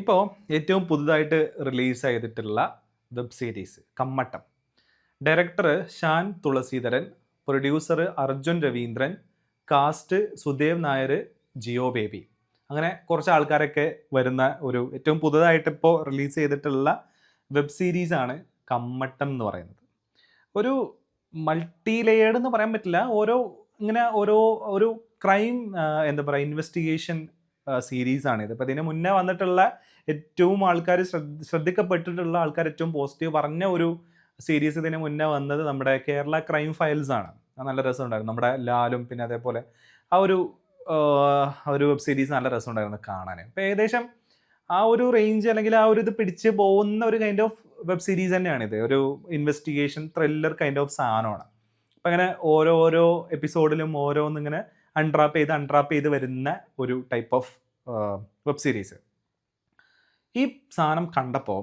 ഇപ്പോൾ ഏറ്റവും പുതുതായിട്ട് റിലീസ് ചെയ്തിട്ടുള്ള web series Kammattam. Director Shan Thulasidharan producer Arjun Ravindran cast Sudev Nair Jeo Baby. അങ്ങനെ കുറച്ച് ആൾക്കാരൊക്കെ വരുന്ന ഒരു ഏറ്റവും പുതുതായിട്ട് ഇപ്പോൾ റിലീസ് ചെയ്തിട്ടുള്ള വെബ് സീരീസാണ് കമ്മട്ടം എന്ന് പറയുന്നത്. ഒരു മൾട്ടി ലെയേർഡ് എന്ന് പറയാൻ പറ്റില്ല. ഓരോ ഇങ്ങനെ ഓരോ ഒരു ക്രൈം എന്താ പറയുക ഇൻവെസ്റ്റിഗേഷൻ സീരീസ് ആണ് ഇത്. അപ്പോൾ ഇതിന് മുന്നേ വന്നിട്ടുള്ള ഏറ്റവും ആൾക്കാർ ശ്രദ്ധിക്കപ്പെട്ടിട്ടുള്ള ആൾക്കാർ ഏറ്റവും പോസിറ്റീവ് പറഞ്ഞ ഒരു സീരീസ് ഇതിന് മുന്നേ വന്നത് നമ്മുടെ കേരള ക്രൈം ഫയൽസ് ആണ്. നല്ല രസമുണ്ടായിരുന്നു. നമ്മുടെ ലാലും പിന്നെ അതേപോലെ ആ ഒരു ഒരു വെബ് സീരീസ് നല്ല രസമുണ്ടായിരുന്നു കാണാൻ അപ്പോൾ ഏകദേശം ആ ഒരു റേഞ്ച് അല്ലെങ്കിൽ ആ ഒരു ഇത് പിടിച്ച് പോകുന്ന ഒരു കൈൻഡ് ഓഫ് വെബ് സീരീസ് തന്നെയാണ് ഇത്. ഒരു ഇൻവെസ്റ്റിഗേഷൻ ത്രില്ലർ കൈൻഡ് ഓഫ് സാധനമാണ്. അപ്പം അങ്ങനെ ഓരോ ഓരോ എപ്പിസോഡിലും ഓരോന്നിങ്ങനെ അൺട്രാപ്പ് ചെയ്ത് അൺട്രാപ്പ് ചെയ്ത് വരുന്ന ഒരു ടൈപ്പ് ഓഫ് വെബ് സീരീസ് ഈ സാധനം കണ്ടപ്പോൾ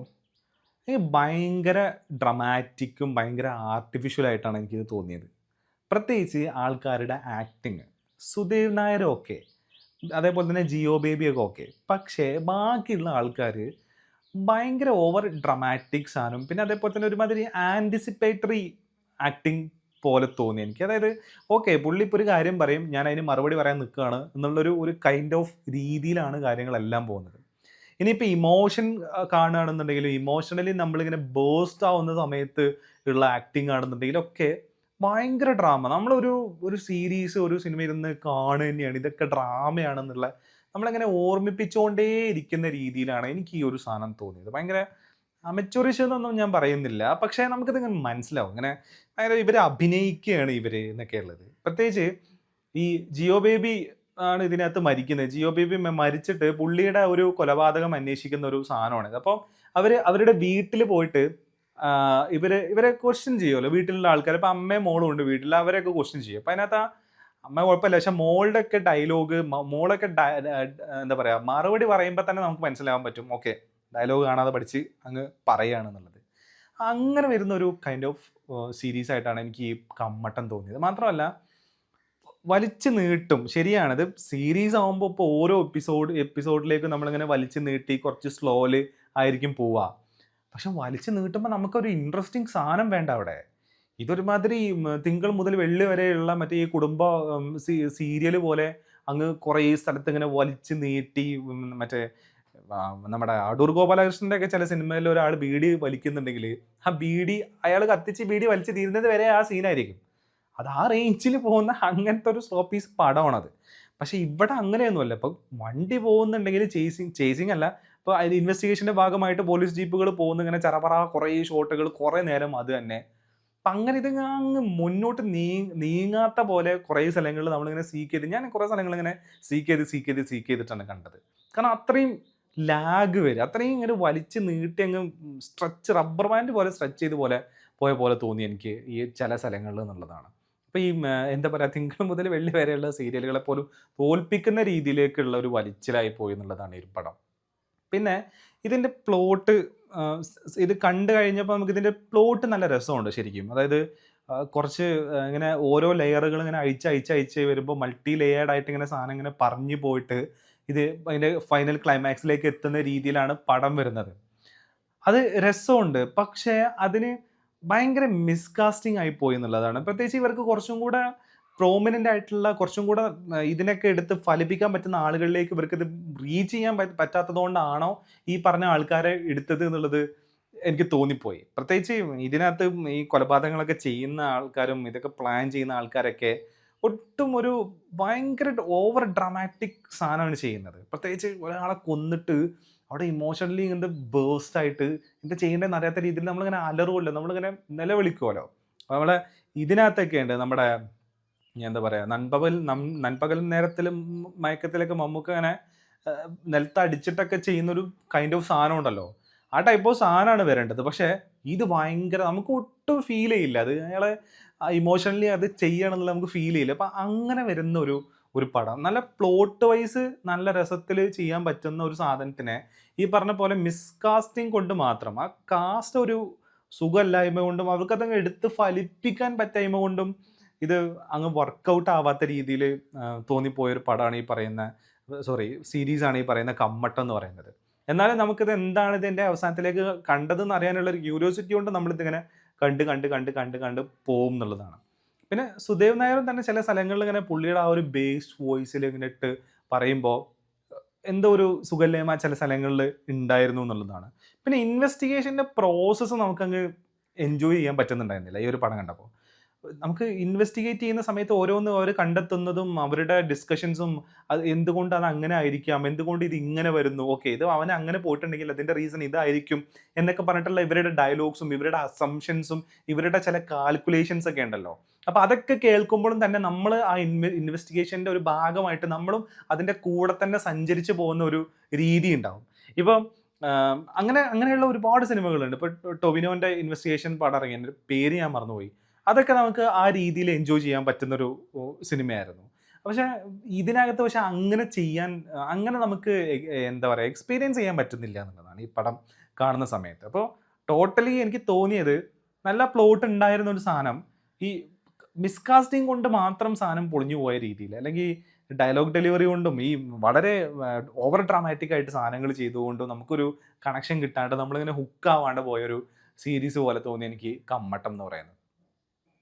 എനിക്ക് ഭയങ്കര ഡ്രമാറ്റിക്കും ഭയങ്കര ആർട്ടിഫിഷ്യലായിട്ടാണ് എനിക്കിത് തോന്നിയത്. പ്രത്യേകിച്ച് ആൾക്കാരുടെ ആക്ടിങ് സുദേവ് ഓക്കെ അതേപോലെ തന്നെ ജിയോ ബേബിയൊക്കെ ഓക്കെ പക്ഷേ ബാക്കിയുള്ള ആൾക്കാർ ഭയങ്കര ഓവർ ഡ്രമാറ്റിക് സാധനം. പിന്നെ അതേപോലെ തന്നെ ഒരുമാതിരി ആന്റിസിപ്പേറ്ററി ആക്ടിങ് പോലെ തോന്നി. എനിക്ക് അതായത് ഓക്കെ പുള്ളി ഇപ്പോൾ ഒരു കാര്യം പറയും ഞാൻ അതിന് മറുപടി പറയാൻ നിൽക്കുകയാണ് എന്നുള്ളൊരു ഒരു കൈൻഡ് ഓഫ് രീതിയിലാണ് കാര്യങ്ങളെല്ലാം പോകുന്നത്. ഇനിയിപ്പോൾ ഇമോഷൻ കാണുകയാണെന്നുണ്ടെങ്കിലും ഇമോഷണലി നമ്മളിങ്ങനെ ബേസ്റ്റ് ആവുന്ന സമയത്ത് ഉള്ള ആക്ടിങ് ആണെന്നുണ്ടെങ്കിലും ഒക്കെ ഭയങ്കര ഡ്രാമ നമ്മളൊരു ഒരു സീരീസ് ഒരു സിനിമ ഇരുന്ന് കാണുക തന്നെയാണ്. ഇതൊക്കെ ഡ്രാമയാണെന്നുള്ള നമ്മളങ്ങനെ ഓർമ്മിപ്പിച്ചുകൊണ്ടേ ഇരിക്കുന്ന രീതിയിലാണ് എനിക്ക് ഈ ഒരു സാധനം തോന്നിയത്. ഭയങ്കര അമച്ചുറിഷ് എന്നൊന്നും ഞാൻ പറയുന്നില്ല. പക്ഷേ നമുക്കിത് മനസ്സിലാവും. ഇങ്ങനെ അങ്ങനെ ഇവർ അഭിനയിക്കുകയാണ് ഇവർ എന്നൊക്കെ ഉള്ളത്. പ്രത്യേകിച്ച് ഈ ജിയോ ബേബി ആണ് ഇതിനകത്ത് മരിക്കുന്നത്. ജിയോ ബേബി മരിച്ചിട്ട് പുള്ളിയുടെ ഒരു കൊലപാതകം അന്വേഷിക്കുന്ന ഒരു സാധനമാണ് അപ്പോൾ അവർ അവരുടെ വീട്ടിൽ പോയിട്ട് ഇവരെ ഇവർ ക്വസ്റ്റ്യൻ ചെയ്യുമല്ലോ വീട്ടിലുള്ള ആൾക്കാർ ഇപ്പം അമ്മയും മോളും ഉണ്ട് വീട്ടിൽ അവരെയൊക്കെ ക്വസ്റ്റ്യൻ ചെയ്യും. അപ്പം അതിനകത്ത് അമ്മ കുഴപ്പമില്ല. പക്ഷെ മോളുടെ ഒക്കെ ഡയലോഗ് മോളൊക്കെ എന്താ പറയുക മറുപടി പറയുമ്പോൾ തന്നെ നമുക്ക് മനസ്സിലാവാൻ പറ്റും. ഓക്കെ ഡയലോഗ് കാണാതെ പഠിച്ച് അങ്ങ് പറയുകയാണെന്നുള്ളത്. അങ്ങനെ വരുന്ന ഒരു കൈൻഡ് ഓഫ് സീരീസ് ആയിട്ടാണ് എനിക്ക് ഈ കമ്മട്ടം തോന്നിയത്. മാത്രമല്ല വലിച്ചു നീട്ടും. ശരിയാണത് സീരീസ് ആകുമ്പോൾ ഇപ്പോൾ ഓരോ എപ്പിസോഡ് എപ്പിസോഡിലേക്ക് നമ്മളിങ്ങനെ വലിച്ചു നീട്ടി കുറച്ച് സ്ലോയിൽ ആയിരിക്കും പോവുക. പക്ഷെ വലിച്ചു നീട്ടുമ്പോൾ നമുക്കൊരു ഇൻട്രസ്റ്റിംഗ് സാധനം വേണ്ട അവിടെ. ഇതൊരുമാതിരി തിങ്കൾ മുതൽ വെള്ളി വരെയുള്ള മറ്റേ ഈ കുടുംബ സീരിയൽ പോലെ അങ്ങ് കുറേ സ്ഥലത്ത് ഇങ്ങനെ വലിച്ചു നീട്ടി മറ്റേ നമ്മുടെ അടൂർ ഗോപാലകൃഷ്ണന്റെ ഒക്കെ ചില സിനിമയിൽ ഒരാൾ ബീഡി വലിക്കുന്നുണ്ടെങ്കിൽ ആ ബീഡി അയാൾ കത്തിച്ച് ബീഡി വലിച്ച് തീരുന്നത് വരെ ആ സീനായിരിക്കും. അത് ആ റേഞ്ചിൽ പോകുന്ന അങ്ങനത്തെ ഒരു സ്ലോ പീസ് പടമാണത്. പക്ഷെ ഇവിടെ അങ്ങനെയൊന്നുമല്ല. ഇപ്പം വണ്ടി പോകുന്നുണ്ടെങ്കിൽ ചേസിങ് ചേസിങ് അല്ല. ഇപ്പോൾ അതിന് ഇൻവെസ്റ്റിഗേഷന്റെ ഭാഗമായിട്ട് പോലീസ് ജീപ്പുകൾ പോകുന്ന ഇങ്ങനെ ചറപറ കുറേ ഷോട്ടുകൾ കുറേ നേരം അത് തന്നെ. അപ്പം അങ്ങനെ ഇത് അങ്ങ് മുന്നോട്ട് നീ നീങ്ങാത്ത പോലെ കുറേ സ്ഥലങ്ങളിൽ നമ്മളിങ്ങനെ സീക്ക് ചെയ്ത് ഞാൻ കുറേ സ്ഥലങ്ങളിങ്ങനെ സീക്ക് ചെയ്ത് സീക്ക് ചെയ്ത് സീക്ക് ചെയ്തിട്ടാണ് കണ്ടത്. കാരണം അത്രയും ലാഗ് വരും. അത്രയും ഇങ്ങനെ വലിച്ച് നീട്ടി അങ്ങ് സ്ട്രെച്ച് റബ്ബർ ബാൻഡ് പോലെ സ്ട്രെച്ച് ചെയ്ത് പോലെ പോയ പോലെ തോന്നി എനിക്ക് ഈ ചില സ്ഥലങ്ങളിൽ എന്നുള്ളതാണ്. അപ്പോൾ ഈ എന്താ പറയുക തിങ്കൾ മുതൽ വെള്ളി വരെയുള്ള സീരിയലുകളെ പോലും തോൽപ്പിക്കുന്ന രീതിയിലേക്കുള്ള ഒരു വലിച്ചിലായി പോയി എന്നുള്ളതാണ് ഈ പടം. പിന്നെ ഇതിന്റെ പ്ലോട്ട് ഇത് കണ്ടു കഴിഞ്ഞപ്പോൾ നമുക്ക് ഇതിന്റെ പ്ലോട്ട് നല്ല രസമുണ്ട് ശരിക്കും. അതായത് കുറച്ച് ഇങ്ങനെ ഓരോ ലെയറുകൾ ഇങ്ങനെ അഴിച്ച് അഴിച്ച് അഴിച്ച് വരുമ്പോൾ മൾട്ടി ലെയേർഡ് ആയിട്ട് ഇങ്ങനെ സാധനം ഇങ്ങനെ പറഞ്ഞു പോയിട്ട് ഇത് അതിന്റെ ഫൈനൽ ക്ലൈമാക്സിലേക്ക് എത്തുന്ന രീതിയിലാണ് പടം വരുന്നത്. അത് രസമുണ്ട്. പക്ഷേ അതിന് ഭയങ്കര മിസ്കാസ്റ്റിംഗ് ആയി പോയി എന്നുള്ളതാണ്. പ്രത്യേകിച്ച് ഇവർക്ക് കുറച്ചും കൂടെ പ്രോമിനന്റ് ആയിട്ടുള്ള കുറച്ചും കൂടെ ഇതിനൊക്കെ എടുത്ത് ഫലിപ്പിക്കാൻ പറ്റുന്ന ആളുകളിലേക്ക് ഇവർക്ക് ഇത് റീച്ച് ചെയ്യാൻ പറ്റ- പറ്റാത്തതുകൊണ്ടാണോ ഈ പറഞ്ഞ ആൾക്കാരെ എടുത്തത് എന്നുള്ളത് എനിക്ക് തോന്നിപ്പോയി. പ്രത്യേകിച്ച് ഇതിനകത്ത് ഈ കൊലപാതകങ്ങളൊക്കെ ചെയ്യുന്ന ആൾക്കാരും ഇതൊക്കെ പ്ലാൻ ചെയ്യുന്ന ആൾക്കാരൊക്കെ ഒട്ടും ഒരു ഭയങ്കര ഓവർ ഡ്രാമാറ്റിക് സാധനമാണ് ചെയ്യുന്നത്. പ്രത്യേകിച്ച് ഒരാളെ കൊന്നിട്ട് അവിടെ ഇമോഷണലി ഇങ്ങനത്തെ ബേസ്റ്റ് ആയിട്ട് എന്താ ചെയ്യേണ്ടതെന്ന് അറിയാത്ത രീതിയിൽ നമ്മളിങ്ങനെ അലറുമല്ലോ നമ്മളിങ്ങനെ നിലവിളിക്കുമല്ലോ അപ്പോൾ നമ്മളെ ഇതിനകത്തൊക്കെ ഉണ്ട് നമ്മുടെ എന്താ പറയുക നൻപകൽ നൻപകൽ നേരത്തിലും മയക്കത്തിലൊക്കെ മമ്മൂക്ക് അങ്ങനെ നിലത്തടിച്ചിട്ടൊക്കെ ചെയ്യുന്നൊരു കൈൻഡ് ഓഫ് സാധനം ഉണ്ടല്ലോ. ആ ടൈപ്പ് ഓഫ് സാധനമാണ് വരേണ്ടത്. പക്ഷേ ഇത് ഭയങ്കര നമുക്ക് ഒട്ടും ഫീൽ ചെയ്യില്ല. അത് അയാളെ ഇമോഷണലി അത് ചെയ്യണം എന്നുള്ള നമുക്ക് ഫീൽ ചെയ്യില്ല. അപ്പം അങ്ങനെ വരുന്ന ഒരു ഒരു പടം. നല്ല പ്ലോട്ട് വൈസ് നല്ല രസത്തിൽ ചെയ്യാൻ പറ്റുന്ന ഒരു സാധനത്തിനെ ഈ പറഞ്ഞ പോലെ മിസ്കാസ്റ്റിംഗ് കൊണ്ട് മാത്രം ആ കാസ്റ്റ് ഒരു സുഖമില്ലായ്മ കൊണ്ടും അവർക്കതങ്ങ് എടുത്ത് ഫലിപ്പിക്കാൻ പറ്റായ്മ കൊണ്ടും ഇത് അങ്ങ് വർക്കൗട്ട് ആവാത്ത രീതിയിൽ തോന്നിപ്പോയൊരു പടമാണ് ഈ പറയുന്ന സോറി സീരീസാണ് ഈ പറയുന്ന കമ്മട്ടം എന്ന് പറയുന്നത്. എന്നാലും നമുക്കിത് എന്താണ് ഇതിന്റെ അവസാനത്തിലേക്ക് കണ്ടതെന്ന് അറിയാനുള്ള ഒരു ക്യൂരിയോസിറ്റി കൊണ്ട് നമ്മളിതിങ്ങനെ കണ്ട് കണ്ട് കണ്ട് കണ്ട് കണ്ട് പോകും എന്നുള്ളതാണ്. പിന്നെ സുദേവ് നായരും തന്നെ ചില സ്ഥലങ്ങളിൽ ഇങ്ങനെ പുള്ളിയുടെ ആ ഒരു ബേസ് വോയിസിൽ ഇങ്ങനെ ഇട്ട് പറയുമ്പോൾ എന്തോ ഒരു സുഖല്യമ ചില സ്ഥലങ്ങളിൽ ഉണ്ടായിരുന്നു എന്നുള്ളതാണ്. പിന്നെ ഇൻവെസ്റ്റിഗേഷന്റെ പ്രോസസ്സ് നമുക്കങ്ങ് എൻജോയ് ചെയ്യാൻ പറ്റുന്നുണ്ടായിരുന്നില്ല ഈ ഒരു പടം കണ്ടപ്പോൾ. നമുക്ക് ഇൻവെസ്റ്റിഗേറ്റ് ചെയ്യുന്ന സമയത്ത് ഓരോന്ന് അവർ കണ്ടെത്തുന്നതും അവരുടെ ഡിസ്കഷൻസും അത് എന്തുകൊണ്ട് അത് അങ്ങനെ ആയിരിക്കാം? എന്തുകൊണ്ട് ഇത് ഇങ്ങനെ വരുന്നു? ഓക്കെ ഇത് അവൻ അങ്ങനെ പോയിട്ടുണ്ടെങ്കിൽ അതിന്റെ റീസൺ ഇതായിരിക്കും എന്നൊക്കെ പറഞ്ഞിട്ടുള്ള ഇവരുടെ ഡയലോഗ്സും ഇവരുടെ അസംഷൻസും ഇവരുടെ ചില കാൽക്കുലേഷൻസ് ഒക്കെ ഉണ്ടല്ലോ. അപ്പോൾ അതൊക്കെ കേൾക്കുമ്പോഴും തന്നെ നമ്മൾ ആ ഇൻവെ ഇൻവെസ്റ്റിഗേഷന്റെ ഒരു ഭാഗമായിട്ട് നമ്മളും അതിന്റെ കൂടെ തന്നെ സഞ്ചരിച്ച് പോകുന്ന ഒരു രീതി ഉണ്ടാവും. ഇപ്പം അങ്ങനെ അങ്ങനെയുള്ള ഒരുപാട് സിനിമകളുണ്ട്. ഇപ്പോൾ ടൊവിനോന്റെ ഇൻവെസ്റ്റിഗേഷൻ പടം ഇറങ്ങി പേര് ഞാൻ മറന്നുപോയി. അതൊക്കെ നമുക്ക് ആ രീതിയിൽ എൻജോയ് ചെയ്യാൻ പറ്റുന്നൊരു സിനിമയായിരുന്നു. പക്ഷെ ഇതിനകത്ത് പക്ഷെ അങ്ങനെ ചെയ്യാൻ അങ്ങനെ നമുക്ക് എന്താ പറയുക എക്സ്പീരിയൻസ് ചെയ്യാൻ പറ്റുന്നില്ല എന്നുള്ളതാണ് ഈ പടം കാണുന്ന സമയത്ത്. അപ്പോൾ ടോട്ടലി എനിക്ക് തോന്നിയത് നല്ല പ്ലോട്ട് ഉണ്ടായിരുന്ന ഒരു സാധനം ഈ മിസ്കാസ്റ്റിംഗ് കൊണ്ട് മാത്രം സാധനം പൊളിഞ്ഞു പോയ രീതിയിൽ അല്ലെങ്കിൽ ഡയലോഗ് ഡെലിവറി കൊണ്ടും ഈ വളരെ ഓവർ ഡ്രാമാറ്റിക് ആയിട്ട് സാധനങ്ങൾ ചെയ്തുകൊണ്ടും നമുക്കൊരു കണക്ഷൻ കിട്ടാണ്ട് നമ്മളിങ്ങനെ ഹുക്ക് ആവാണ്ട് പോയൊരു സീരീസ് പോലെ തോന്നി എനിക്ക് കമ്മട്ടം എന്ന് പറയുന്നത്.